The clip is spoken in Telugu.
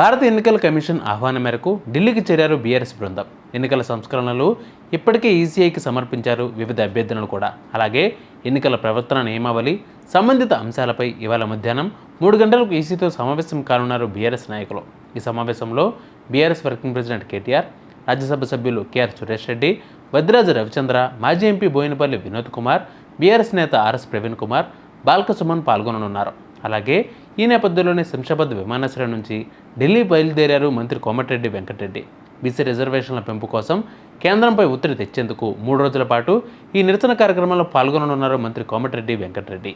భారత ఎన్నికల కమిషన్ ఆహ్వానం మేరకు ఢిల్లీకి చేరారు బీఆర్ఎస్ బృందం. ఎన్నికల సంస్కరణలు ఇప్పటికే ఈసీఐకి సమర్పించారు వివిధ అభ్యర్థనలు కూడా. అలాగే ఎన్నికల ప్రవర్తన నియమావళి సంబంధిత అంశాలపై ఇవాళ మధ్యాహ్నం మూడు గంటలకు ఈసీతో సమావేశం కానున్నారు బీఆర్ఎస్ నాయకులు. ఈ సమావేశంలో BRS working president KTR Rajya Sabha సభ్యులు కేఆర్ సురేష్ రెడ్డి వద్రాజు రవిచంద్ర మాజీ ఎంపీ బోయినపల్లి వినోద్ కుమార్ బీఆర్ఎస్ నేత ఆర్ఎస్ ప్రవీణ్ కుమార్ బాల్క సుమన్ పాల్గొననున్నారు. అలాగే ఈ నేపథ్యంలోనే శంషాబాద్ విమానాశ్రయం నుంచి ఢిల్లీ బయలుదేరారు మంత్రి కోమటిరెడ్డి వెంకటరెడ్డి. బీసీ రిజర్వేషన్ల పెంపు కోసం కేంద్రంపై ఒత్తిడి తెచ్చేందుకు మూడు రోజుల పాటు ఈ నిరసన కార్యక్రమంలో పాల్గొననున్నారు మంత్రి కోమటిరెడ్డి వెంకటరెడ్డి.